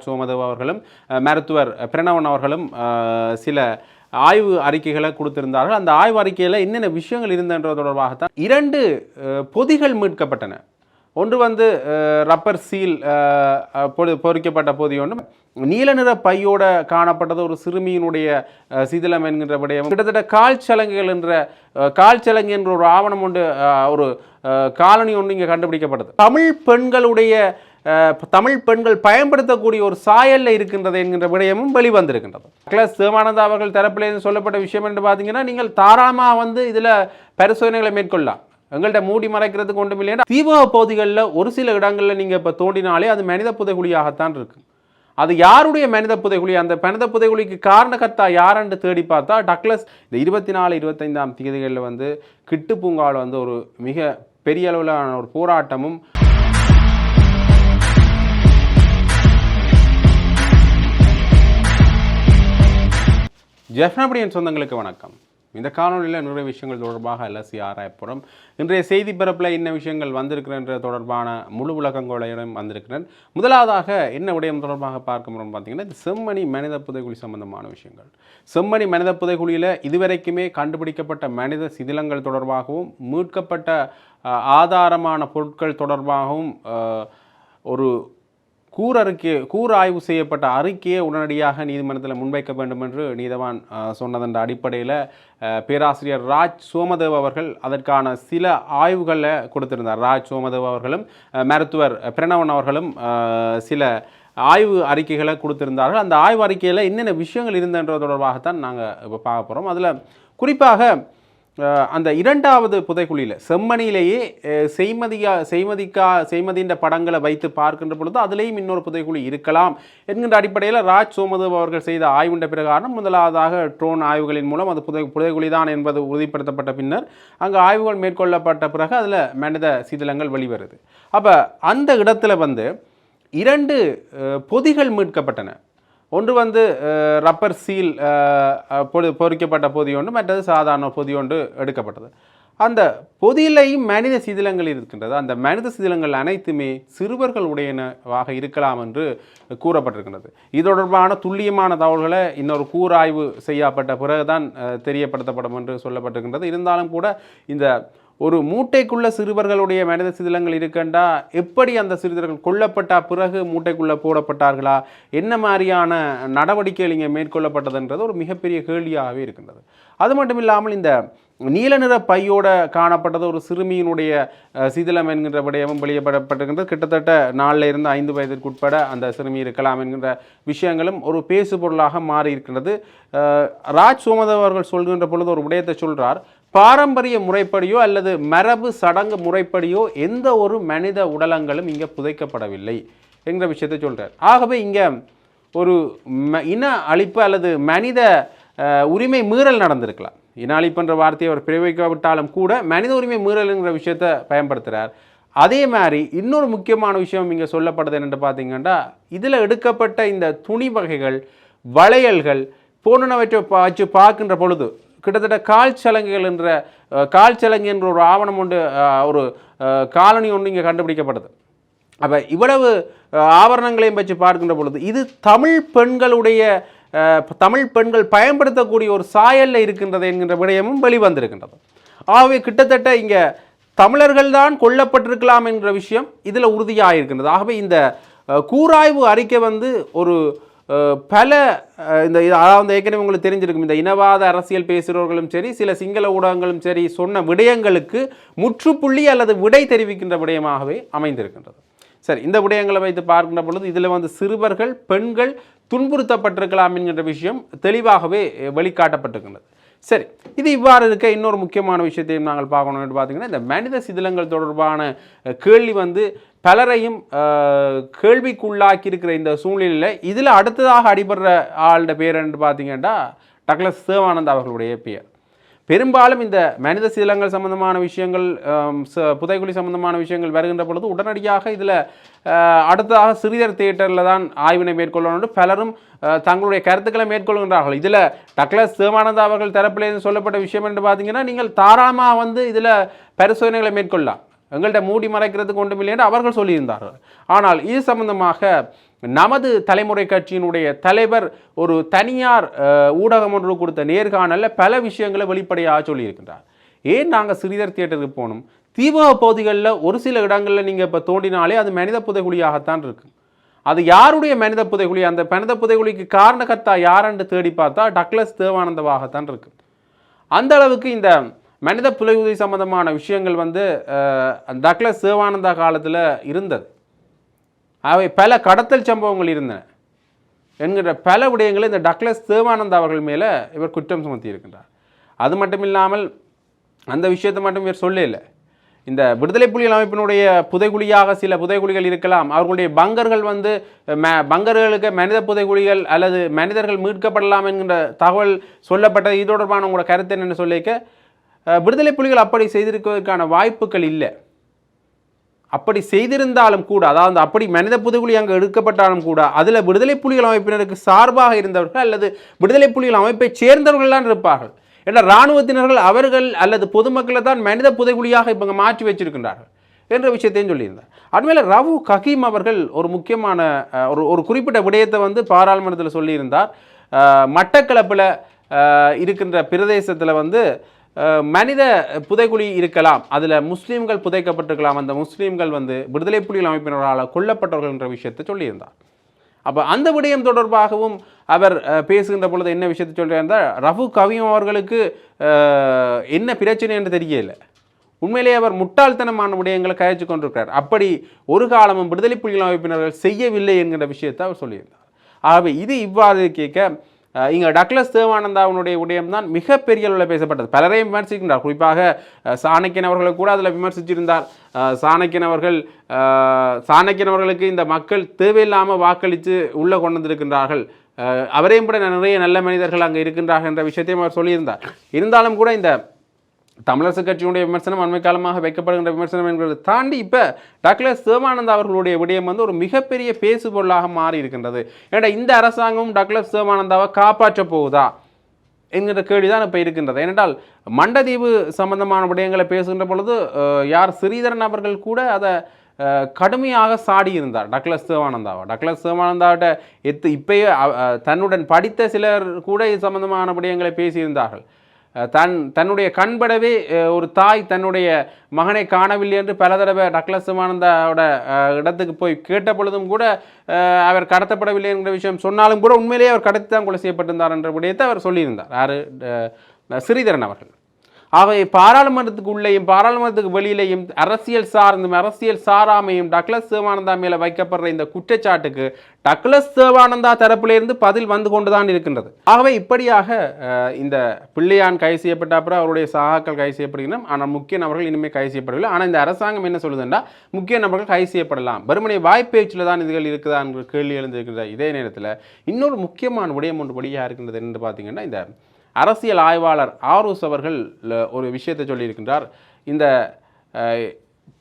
ராஜ் சோமதேவ் அவர்களும் மருத்துவர் பிரணவன் அவர்களும் சில ஆய்வு அறிக்கைகளை கொடுத்திருந்தார்கள். அந்த ஆய்வு அறிக்கையில் என்னென்ன விஷயங்கள் இருந்தன்ற தொடர்பாகத்தான் இரண்டு பொதிகள் மீட்கப்பட்டன. ஒன்று வந்து ரப்பர் சீல் பொது பொறிக்கப்பட்ட பொதி ஒன்று நீல நிற பையோட காணப்பட்டது. ஒரு சிறுமியினுடைய சிதிலம் என்கின்ற விடயம். கிட்டத்தட்ட கால் சலங்குகள் என்ற கால் சலங்கு என்ற ஒரு ஆவணம் ஒன்று ஒரு காலனி ஒன்று இங்கே கண்டுபிடிக்கப்பட்டது. தமிழ் பெண்களுடைய தமிழ் பெண்கள் பயன்படுத்தக்கூடிய ஒரு சாயல்ல இருக்கின்றது என்கின்ற விடயமும் வெளிவந்திருக்கின்றது. கிளாஸ் சிவானந்தா அவர்கள் தரப்பிலேருந்து சொல்லப்பட்ட விஷயம் என்று பார்த்தீங்கன்னா நீங்கள் தாராளமாக வந்து இதில் பரிசோதனைகளை மேற்கொள்ளலாம். எங்கள்கிட்ட மூடி மறைக்கிறதுக்கு ஒன்றும் இல்லைன்னா தீபக பகுதிகளில் ஒரு சில இடங்களில் நீங்கள் இப்போ தோண்டினாலே அது மனித புதைகுழியாகத்தான் இருக்கும். அது யாருடைய மனித புதைகுழி? அந்த மனித புதைகுழிக்கு காரணகர்த்தா யாருன்னு தேடி பார்த்தா டக்ளஸ் இந்த இருபத்தி நாலு இருபத்தைந்தாம் தேதிகளில் வந்து கிட்டு பூங்காவில் வந்து ஒரு மிக பெரிய அளவிலான ஒரு போராட்டமும் ஜெஃப்னபடியன் சொந்தங்களுக்கு வணக்கம். இந்த காணொலியில் நிறைய விஷயங்கள் தொடர்பாக அலசி ஆராயப்படும் இன்றைய செய்தி பரப்பில் என்ன விஷயங்கள் வந்திருக்கின்ற தொடர்பான முழு உலகங்களையிடம் வந்திருக்கிறேன். முதலாவதாக என்ன விடயம் தொடர்பாக பார்க்க முடியும் பார்த்தீங்கன்னா இந்த செம்மணி மனித புதைகுழி சம்பந்தமான விஷயங்கள். செம்மணி மனித புதைகுழியில் இதுவரைக்குமே கண்டுபிடிக்கப்பட்ட மனித சிதிலங்கள் தொடர்பாகவும் மீட்கப்பட்ட ஆதாரமான பொருட்கள் தொடர்பாகவும் ஒரு கூர் அறிக்கை கூர் ஆய்வு செய்யப்பட்ட அறிக்கையை உடனடியாக நீதிமன்றத்தில் முன்வைக்க வேண்டும் என்று நீதவான் அஹ், சொன்னதன் அடிப்படையில் பேராசிரியர் ராஜ் சோமதேவ் அவர்கள் அதற்கான சில ஆய்வுகளை கொடுத்திருந்தார். ராஜ் சோமதேவ் அவர்களும் மருத்துவர் பிரணவன் அவர்களும் சில ஆய்வு அறிக்கைகளை கொடுத்திருந்தார்கள். அந்த ஆய்வு அறிக்கையில் என்னென்ன விஷயங்கள் இருந்தன்ற தொடர்பாகத்தான் நாங்கள் இப்போ பார்க்க போகிறோம் அதில் குறிப்பாக அந்த இரண்டாவது புதைக்குழியில் செம்மணியிலேயே செய்மதியா செய்மதிக்கா செய்மதின்ற படங்களை வைத்து பார்க்கின்ற பொழுது அதுலேயும் இன்னொரு புதைக்குழி இருக்கலாம் என்கின்ற அடிப்படையில் ராஜ் சோமதேவ் அவர்கள் செய்த ஆய்வுண்ட பிரகாரம் முதலாவதாக ட்ரோன் ஆய்வுகளின் மூலம் அது புதை புதைக்குழி தான் என்பது உறுதிப்படுத்தப்பட்ட பின்னர் அங்கே ஆய்வுகள் மேற்கொள்ளப்பட்ட பிறகு அதில் மனித சிதிலங்கள் வெளிவருது. அப்போ அந்த இடத்துல வந்து இரண்டு பொதிகள் மீட்கப்பட்டன. ஒன்று வந்து ரப்பர் சீல் பொது பொறிக்கப்பட்ட பொதி ஒன்று மற்றது சாதாரண பொதி ஒன்று எடுக்கப்பட்டது. அந்த பொதியிலையும் மனித சிதிலங்கள் இருக்கின்றது. அந்த மனித சிதிலங்கள் அனைத்துமே சிறுவர்களுடையனவாக இருக்கலாம் என்று கூறப்பட்டிருக்கின்றது. இது தொடர்பான துல்லியமான தகவல்களை இன்னொரு கூராய்வு செய்யப்பட்ட பிறகுதான் தெரியப்படுத்தப்படும் என்று சொல்லப்பட்டிருக்கின்றது. இருந்தாலும் கூட இந்த ஒரு மூட்டைக்குள்ள சிறுவர்களுடைய மனித சிதிலங்கள் இருக்கண்டா? எப்படி அந்த சிறுவர்கள் கொல்லப்பட்ட? பிறகு மூட்டைக்குள்ளே போடப்பட்டார்களா? என்ன மாதிரியான நடவடிக்கைகள் இங்கே மேற்கொள்ளப்பட்டதுன்றது ஒரு மிகப்பெரிய கேள்வியாகவே இருக்கின்றது. அது மட்டும் இல்லாமல் இந்த நீல நிற பையோட காணப்பட்டது ஒரு சிறுமியினுடைய சிதிலம் என்கின்ற விடயமும் வெளியிடப்பட்டிருக்கின்றது. கிட்டத்தட்ட நாலில் இருந்து ஐந்து வயதிற்குட்பட அந்த சிறுமி இருக்கலாம் என்கின்ற விஷயங்களும் ஒரு பேசு பொருளாக மாறி இருக்கின்றது ராஜ் சோமதவர்கள் அவர்கள் சொல்கின்ற பொழுது ஒரு விடயத்தை சொல்கிறார் பாரம்பரிய முறைப்படியோ அல்லது மரபு சடங்கு முறைப்படியோ எந்த ஒரு மனித உடலங்களும் இங்கே புதைக்கப்படவில்லை என்கிற விஷயத்தை சொல்கிறார் ஆகவே இங்கே ஒரு ம- இன அழிப்பு அல்லது மனித உரிமை மீறல் நடந்திருக்கலாம். இன அழிப்புன்ற வார்த்தையை அவர் பிரயோகிக்காவிட்டாலும் கூட மனித உரிமை மீறல்ங்கிற விஷயத்தை பயன்படுத்துகிறார் அதே மாதிரி இன்னொரு முக்கியமான விஷயம் இங்கே சொல்லப்படுது என்னென்று பார்த்தீங்கன்னா இதில் எடுக்கப்பட்ட இந்த துணி வகைகள் வளையல்கள் போன்றவற்றை பா- வச்சு பார்க்கின்ற பொழுது கிட்டத்தட்ட கால் சலங்குகள் என்ற கால் சலங்கு என்ற ஒரு ஆவணம் ஒன்று ஒரு காலனி ஒன்று இங்கே கண்டுபிடிக்கப்பட்டது. அப்போ இவ்வளவு ஆவரணங்களையும் ஆபரணங்களையும் வச்சு பார்க்கின்ற பொழுது இது தமிழ் பெண்களுடைய தமிழ் பெண்கள் பயன்படுத்தக்கூடிய ஒரு சாயல்ல இருக்கின்றது என்கின்ற விடயமும் வெளிவந்திருக்கின்றது. ஆகவே கிட்டத்தட்ட இங்கே தமிழர்கள் தான் கொல்லப்பட்டிருக்கலாம் என்ற விஷயம் இதில் உறுதியாக இருக்கின்றது ஆகவே இந்த கூராய்வு அறிக்கை வந்து ஒரு பல இந்த இது- அதாவது ஏற்கனவே உங்களுக்கு தெரிஞ்சிருக்கும் இந்த இனவாத அரசியல் பேசுகிறவர்களும் சரி சில சிங்கள ஊடகங்களும் சரி சொன்ன விடயங்களுக்கு முற்றுப்புள்ளி அல்லது விடை தெரிவிக்கின்ற விடயமாகவே அமைந்திருக்கின்றது. சரி இந்த விடயங்களை வைத்து பார்க்கின்ற பொழுது இதில் வந்து சிறுவர்கள் பெண்கள் துன்புறுத்தப்பட்டிருக்கலாம் என்கின்ற விஷயம் தெளிவாகவே வெளிக்காட்டப்பட்டிருக்கின்றது. சரி இது இவ்வாறு இருக்க இன்னொரு முக்கியமான விஷயத்தையும் நாங்கள் பார்க்கணும்னு பார்த்தீங்கன்னா இந்த மனித சிதிலங்கள் தொடர்பான கேள்வி வந்து பலரையும் கேள்விக்குள்ளாக்கியிருக்கிற கேள்விக்குள்ளாக்கி இருக்கிற இந்த சூழ்நிலையில் இதில் அடுத்ததாக அடிபடுற ஆளுட பேர் என்று பார்த்தீங்கன்னா டக்ளஸ் சேவானந்த் அவர்களுடைய பெயர் பெரும்பாலும் இந்த மனித சீலங்கள் சம்பந்தமான விஷயங்கள் ச- புதைக்குழி சம்பந்தமான விஷயங்கள் வருகின்ற பொழுது உடனடியாக இதில் அடுத்ததாக சிறியர் தியேட்டரில் தான் ஆய்வினை மேற்கொள்ளணும் பலரும் தங்களுடைய கருத்துக்களை மேற்கொள்கின்றார்கள். இதில் டக்ளஸ் சிவானந்தா அவர்கள் தரப்பிலேருந்து சொல்லப்பட்ட விஷயம் என்று பார்த்தீங்கன்னா நீங்கள் தாராளமாக வந்து இதில் பரிசோதனைகளை மேற்கொள்ளலாம். எங்கள்கிட்ட மூடி மறைக்கிறதுக்கு ஒன்றும் இல்லைன்னு அவர்கள் சொல்லியிருந்தார்கள். ஆனால் இது சம்பந்தமாக நமது தலைமுறை கட்சியினுடைய தலைவர் ஒரு தனியார் ஊடகம் ஒன்று கொடுத்த நேர்காணலில் பல விஷயங்களை வெளிப்படையாக சொல்லியிருக்கின்றார். ஏன் நாங்கள் சிறிதர் தியேட்டருக்கு போகணும்? தீபக பகுதிகளில் ஒரு சில இடங்களில் நீங்கள் இப்போ தோண்டினாலே அது மனித புதைகுழியாகத்தான் இருக்குது அது யாருடைய மனித புதைகுழி? அந்த மனித புதைகுழிக்கு காரணகர்த்தா யாரென்று தேடி பார்த்தா டக்ளஸ் தேவானந்தவாகத்தான் இருக்குது அந்த அளவுக்கு இந்த மனித புதைகுழி சம்பந்தமான விஷயங்கள் வந்து டக்ளஸ் தேவானந்தா காலத்தில் இருந்தது. அவை பல கடத்தல் சம்பவங்கள் இருந்தன. என்கிற பல விடயங்களை இந்த டக்ளஸ் தேவானந்தா அவர்கள் மேலே இவர் குற்றம் சுமத்தி இருக்கின்றார் அது மட்டும் இல்லாமல் அந்த விஷயத்தை மட்டும் இவர் சொல்லல. இந்த விடுதலை புலிகள் அமைப்பினுடைய புதைகுழியாக சில புதைகுழிகள் இருக்கலாம். அவர்களுடைய பங்கர்கள் வந்து ம பங்கர்களுக்கு மனித புதைகுழிகள் அல்லது மனிதர்கள் மீட்கப்படலாம் என்கின்ற தகவல் சொல்லப்பட்டது. இது தொடர்பான உங்களோட கருத்து என்னென்னு சொல்லிக்க விடுதலை புலிகள் அப்படி செய்திருக்கிறதுக்கான வாய்ப்புகள் இல்லை. அப்படி செய்திருந்தாலும் கூட அதாவது அப்படி மனித புதுகுழி அங்கே எடுக்கப்பட்டாலும் கூட அதில் விடுதலை புலிகள் அமைப்பினருக்கு சார்பாக இருந்தவர்கள் அல்லது விடுதலை புலிகள் அமைப்பை சேர்ந்தவர்கள் தான் இருப்பார்கள். ஏன்னா இராணுவத்தினர்கள் அவர்கள் அல்லது பொதுமக்களை தான் மனித புதைகுழியாக இப்போ மாற்றி வச்சிருக்கின்றார்கள் என்ற விஷயத்தையும் சொல்லியிருந்தார். அதுமேல ரவு ககீம் அவர்கள் ஒரு முக்கியமான ஒரு ஒரு குறிப்பிட்ட விடயத்தை வந்து பாராளுமன்றத்தில் சொல்லியிருந்தார். மட்டக்களப்பில் இருக்கின்ற பிரதேசத்தில் வந்து மனித புதைகுழி இருக்கலாம். அதில் முஸ்லீம்கள் புதைக்கப்பட்டிருக்கலாம். அந்த முஸ்லீம்கள் வந்து விடுதலை புலிகள் அமைப்பினரால் கொல்லப்பட்டவர்கள் என்ற விஷயத்தை சொல்லியிருந்தார். அப்போ அந்த விடயம் தொடர்பாகவும் அவர் பேசுகின்ற பொழுது என்ன விஷயத்தை சொல்லியிருந்தால் ரஃபு கவியம் அவர்களுக்கு என்ன பிரச்சனை என்று தெரியல. உண்மையிலேயே அவர் முட்டாள்தனமான விடயங்களை கயச்சு கொண்டிருக்கிறார். அப்படி ஒரு காலமும் விடுதலை புலிகள் அமைப்பினர்கள் செய்யவில்லை என்கிற விஷயத்தை அவர் சொல்லியிருந்தார். ஆகவே இது இவ்வாறு கேட்க இங்கே டக்ளஸ் தேவானந்தாவினுடைய விடயம் தான் மிகப்பெரிய அளவில் பேசப்பட்டது. பலரையும் விமர்சிக்கின்றார். குறிப்பாக சாணக்கியன் அவர்களை கூட அதில் விமர்சிச்சிருந்தார். சாணக்கியன் அவர்கள் சாணக்கியன் அவர்களுக்கு இந்த மக்கள் தேவையில்லாமல் வாக்களித்து உள்ளே கொண்டு வந்திருக்கின்றார்கள். அவரையும் கூட நிறைய நல்ல மனிதர்கள் அங்கே இருக்கின்றார்கள் என்ற விஷயத்தையும் அவர் சொல்லியிருந்தார். இருந்தாலும் கூட இந்த தமிழரசு கட்சியினுடைய விமர்சனம் அண்மை காலமாக வைக்கப்படுகின்ற விமர்சனம் என்பதை தாண்டி இப்போ டக்ளஸ் சிவானந்தா அவர்களுடைய விடயம் வந்து ஒரு மிகப்பெரிய பேசுபொருளாக மாறி இருக்கின்றது. ஏன்னா இந்த அரசாங்கம் டக்ளஸ் சிவானந்தாவை காப்பாற்றப் போகுதா? என்கிற கேள்விதான் இப்போ இருக்கின்றது. ஏனென்றால் மண்டதீவு சம்பந்தமான விடயங்களை பேசுகின்ற பொழுது யார் ஸ்ரீதரன் அவர்கள் கூட அதை கடுமையாக சாடி இருந்தார். டக்ளஸ் சிவானந்தாவை டக்ளஸ் சிவானந்தாவிட்ட எத்து இப்பயே தன்னுடன் படித்த சிலர் கூட இது சம்பந்தமான விடயங்களை பேசியிருந்தார்கள். தன் தன்னுடைய கண்படவே ஒரு தாய் தன்னுடைய மகனை காணவில்லை என்று பல தடவை டக்ளஸ் சிவானந்தாவோட இடத்துக்கு போய் கேட்ட பொழுதும் கூட அவர் கடத்தப்படவில்லை என்கிற விஷயம் சொன்னாலும் கூட உண்மையிலேயே அவர் கடத்தி தான் கொலை செய்யப்பட்டிருந்தார் என்ற விடயத்தை அவர் சொல்லியிருந்தார். யார் ஸ்ரீதரன் அவர்கள். ஆகவே பாராளுமன்றத்துக்கு உள்ளேயும் பாராளுமன்றத்துக்கு வெளியிலேயும் அரசியல் சார்ந்தும் அரசியல் சாராமையும் டக்ளஸ் சிவானந்தா மேலே வைக்கப்படுற இந்த குற்றச்சாட்டுக்கு டக்ளஸ் சிவானந்தா தரப்பிலிருந்து பதில் வந்து கொண்டுதான் இருக்கின்றது. ஆகவே இப்படியாக இந்த பிள்ளையான் கைது செய்யப்பட்ட அப்புறம் அவருடைய சகாக்கள் கைது செய்யப்படுகின்றன. ஆனால் முக்கிய நபர்கள் இனிமேல் கைது செய்யப்படவில்லை. ஆனால் இந்த அரசாங்கம் என்ன சொல்லுதுன்னா முக்கிய நபர்கள் கைது செய்யப்படலாம். வெறுமனை வாய்ப்பேச்சில் தான் இதுகள் இருக்குதா என்ற கேள்வி எழுந்திருக்கிறது இதே நேரத்தில் இன்னொரு முக்கியமான விடயம் ஒன்று வழியாக இருக்கின்றது என்று பார்த்தீங்கன்னா இந்த அரசியல் ஆய்வாளர் ஆரூஸ் அவர்கள் ஒரு விஷயத்தை சொல்லியிருக்கின்றார். இந்த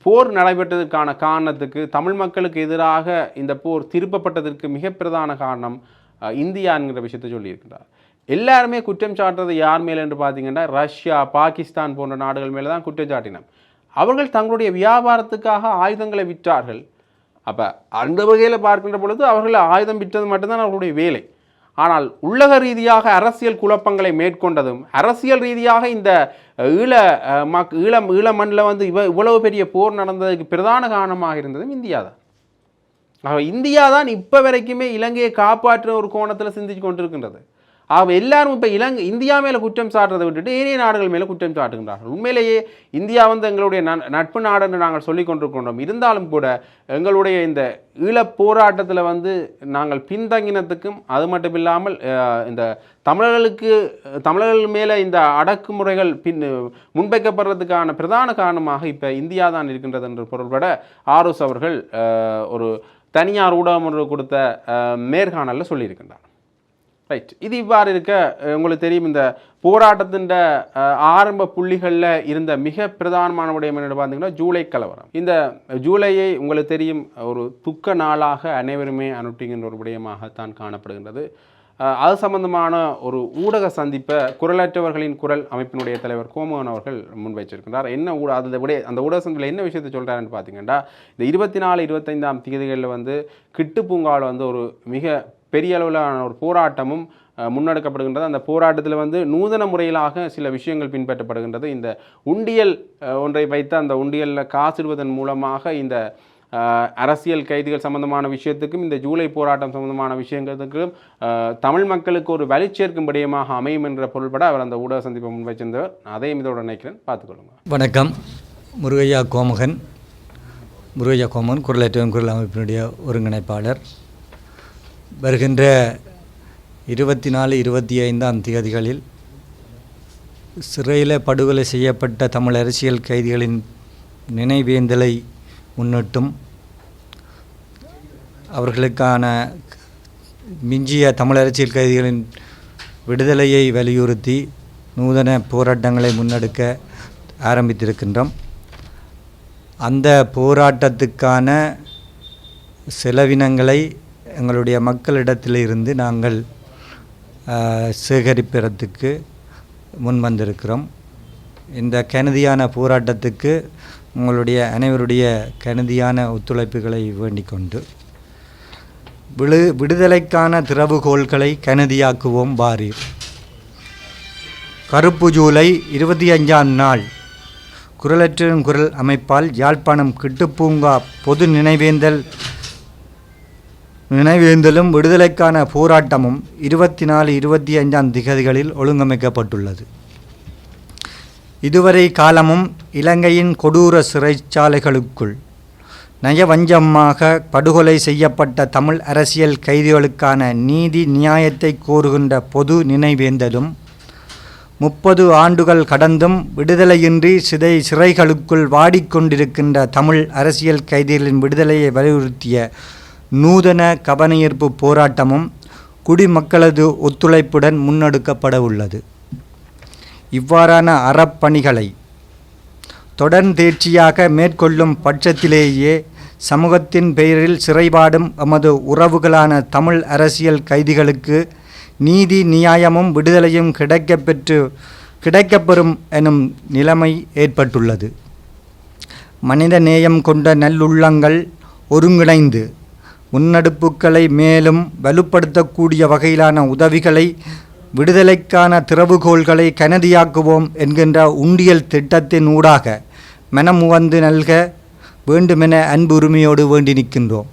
போர் நடைபெற்றதற்கான காரணத்துக்கு தமிழ் மக்களுக்கு எதிராக இந்த போர் திருப்பப்பட்டதற்கு மிக பிரதான காரணம் இந்தியா என்கிற விஷயத்தை சொல்லியிருக்கின்றார். எல்லாருமே குற்றம் சாட்டுறது யார் மேலே என்று பார்த்தீங்கன்னா ரஷ்யா பாகிஸ்தான் போன்ற நாடுகள் மேலே தான் குற்றம் சாட்டினோம். அவர்கள் தங்களுடைய வியாபாரத்துக்காக ஆயுதங்களை விற்றார்கள். அப்போ அந்த வகையில் பார்க்கின்ற பொழுது அவர்கள் ஆயுதம் விற்றது மட்டும்தான் அவர்களுடைய வேலை. ஆனால் உள்ளக ரீதியாக அரசியல் குழப்பங்களை மேற்கொண்டதும் அரசியல் ரீதியாக இந்த ஈழ மக் ஈழம் ஈழ மண்ணில் வந்து இவ இவ்வளவு பெரிய போர் நடந்ததுக்கு பிரதான காரணமாக இருந்ததும் இந்தியா தான். ஆக இந்தியா தான் இப்போ வரைக்குமே இலங்கையை காப்பாற்றுற ஒரு கோணத்தில் சிந்திச்சு கொண்டிருக்கின்றது. ஆக எல்லாரும் இப்போ இலங்கை இந்தியா மேலே குற்றம் சாட்டுறதை விட்டுட்டு ஏனைய நாடுகள் மேலே குற்றம் சாட்டுகின்றார்கள். உண்மையிலேயே இந்தியா வந்து எங்களுடைய நன்- நட்பு நாடு என்று நாங்கள் சொல்லிக் கொண்டிருக்கின்றோம். இருந்தாலும் கூட எங்களுடைய இந்த ஈழப் போராட்டத்தில் வந்து நாங்கள் பின்தங்கினத்துக்கும் அது மட்டும் இல்லாமல் இந்த தமிழர்களுக்கு தமிழர்கள் மேலே இந்த அடக்குமுறைகள் பின் முன்வைக்கப்படுறதுக்கான பிரதான காரணமாக இப்போ இந்தியா தான் இருக்கின்றது என்று பொருள்பட ஆரோஸ் அவர்கள் ஒரு தனியார் ஊடகம் ஒன்று கொடுத்த நேர்காணலில் சொல்லியிருக்கின்றார். ரைட் இது இவ்வாறு இருக்க உங்களுக்கு தெரியும் இந்த போராட்டத்தின் ஆரம்ப புள்ளிகளில் இருந்த மிக பிரதானமான விடயம் என்னென்னு பார்த்தீங்கன்னா ஜூலை கலவரம். இந்த ஜூலையை உங்களுக்கு தெரியும் ஒரு துக்க நாளாக அனைவருமே அனுட்டிங்கின்ற ஒரு விடயமாகத்தான் காணப்படுகின்றது. அது சம்பந்தமான ஒரு ஊடக சந்திப்பை குரலற்றவர்களின் குரல் அமைப்பினுடைய தலைவர் கோமோகன் அவர்கள் முன்வைச்சிருக்கின்றார். என்ன ஊட அதில் விட அந்த ஊடக சந்திப்பில் என்ன விஷயத்தை சொல்கிறாருன்னு பார்த்தீங்கன்னா இந்த இருபத்தி நாலு இருபத்தைந்தாம் தேதிகளில் வந்து கிட்டு பூங்காவில் வந்து ஒரு மிக பெரிய அளவிலான ஒரு போராட்டமும் முன்னெடுக்கப்படுகின்றது. அந்த போராட்டத்தில் வந்து நூதன முறையிலாக சில விஷயங்கள் பின்பற்றப்படுகின்றது. இந்த உண்டியல் ஒன்றை வைத்து அந்த உண்டியலில் காசிடுவதன் மூலமாக இந்த அரசியல் கைதிகள் சம்பந்தமான விஷயத்துக்கும் இந்த ஜூலை போராட்டம் சம்பந்தமான விஷயங்களுக்கும் தமிழ் மக்களுக்கு ஒரு வலி சேர்க்கும் விடயமாக அமையும் என்ற பொருள்பட அவர் அந்த ஊடக சந்திப்பை முன்வைச்சிருந்தவர். அதையும் இதோட நினைக்கிறேன் பார்த்துக்கொள்ளுங்க. வணக்கம். முருகையா கோமகன். முருகையா கோமகன் குரலற்றவன் குரல் அமைப்பினுடைய ஒருங்கிணைப்பாளர். வருகின்ற இருபத்தி நாலு இருபத்தி ஐந்தாம் தேதிகளில் சிறையில் படுகொலை செய்யப்பட்ட தமிழ் அரசியல் கைதிகளின் நினைவேந்தலை முன்னிட்டும் அவர்களுக்கான மிஞ்சிய தமிழ் அரசியல் கைதிகளின் விடுதலையை வலியுறுத்தி நூதன போராட்டங்களை முன்னெடுக்க ஆரம்பித்திருக்கின்றோம். அந்த போராட்டத்துக்கான செலவினங்களை எங்களுடைய மக்களிடத்தில் இருந்து நாங்கள் சேகரிப்பதுக்கு சேகரிப்பதற்கு முன் வந்திருக்கிறோம். இந்த கனதியான போராட்டத்துக்கு உங்களுடைய அனைவருடைய கனதியான ஒத்துழைப்புகளை வேண்டிக் கொண்டு விடு விடுதலைக்கான திறவுகோள்களை கனதியாக்குவோம் வாரீர் கருப்பு ஜூலை இருபத்தி அஞ்சாம் நாள் குரலற்றின் குரல் அமைப்பால் யாழ்ப்பாணம் கிட்டுப்பூங்கா பொது நினைவேந்தல் நினைவேந்தலும் விடுதலைக்கான போராட்டமும் இருபத்தி நாலு இருபத்தி அஞ்சாம் திகதிகளில் ஒழுங்கமைக்கப்பட்டுள்ளது. இதுவரை காலமும் இலங்கையின் கொடூர சிறைச்சாலைகளுக்குள் நயவஞ்சமாக படுகொலை செய்யப்பட்ட தமிழ் அரசியல் கைதிகளுக்கான நீதி நியாயத்தை கோருகின்ற பொது நினைவேந்தலும் முப்பது ஆண்டுகள் கடந்தும் விடுதலையின்றி சிதை சிறைகளுக்குள் வாடிக்கொண்டிருக்கின்ற தமிழ் அரசியல் கைதிகளின் விடுதலையை வலியுறுத்திய நூதன கவனஈர்ப்பு போராட்டமும் குடிமக்களது ஒத்துழைப்புடன் முன்னெடுக்கப்பட உள்ளது இவ்வாறான அறப்பணிகளை தொடர்ந்தேர்ச்சியாக மேற்கொள்ளும் பட்சத்திலேயே சமூகத்தின் பெயரில் சிறைபாடும் எமது உறவுகளான தமிழ் அரசியல் கைதிகளுக்கு நீதி நியாயமும் விடுதலையும் கிடைக்கப்பெற்று கிடைக்கப்பெறும் எனும் நிலைமை ஏற்பட்டுள்ளது. மனித நேயம் கொண்ட நல்லுள்ளங்கள் ஒருங்கிணைந்து முன்னெடுப்புகளை மேலும் வலுப்படுத்தக்கூடிய வகையிலான உதவிகளை விடுதலைக்கான திறவுகோள்களை கனதியாக்குவோம் என்கின்ற உண்டியல் திட்டத்தின் ஊடாக மனமுவந்து நல்க வேண்டுமென அன்பு உரிமையோடு வேண்டி நிற்கின்றோம்.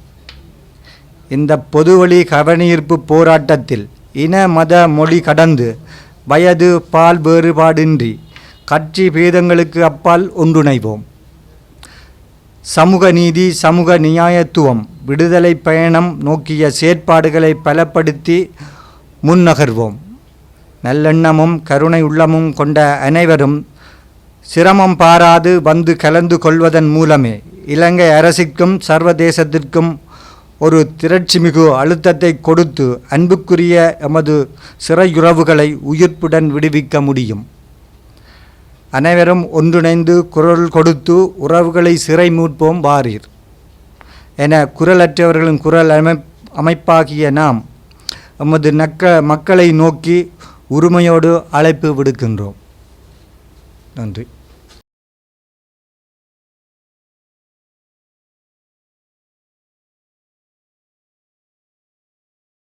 இந்த பொதுவழி கவனயீர்ப்பு போராட்டத்தில் இன மத மொழி கடந்து வயது பால் வேறுபாடின்றி கட்சி பேதங்களுக்கு அப்பால் ஒன்றுணைவோம். சமூக நீதி சமூக நியாயத்துவம் விடுதலை பயணம் நோக்கிய செயற்பாடுகளை பலப்படுத்தி முன்னகர்வோம். நல்லெண்ணமும் கருணை உள்ளமும் கொண்ட அனைவரும் சிரமம் பாராது வந்து கலந்து கொள்வதன் மூலமே இலங்கை அரசுக்கும் சர்வதேசத்திற்கும் ஒரு திரட்சிமிகு அழுத்தத்தை கொடுத்து அன்புக்குரிய எமது சிறையுறவுகளை உயிர்ப்புடன் விடுவிக்க முடியும். அனைவரும் ஒன்றிணைந்து குரல் கொடுத்து உறவுகளை சிறை மீட்போம் வாரீர். என குரலற்றவர்களின் குரல் அமை அமைப்பாகிய நாம் எமது நக்க மக்களை நோக்கி உரிமையோடு அழைப்பு விடுக்கின்றோம். நன்றி.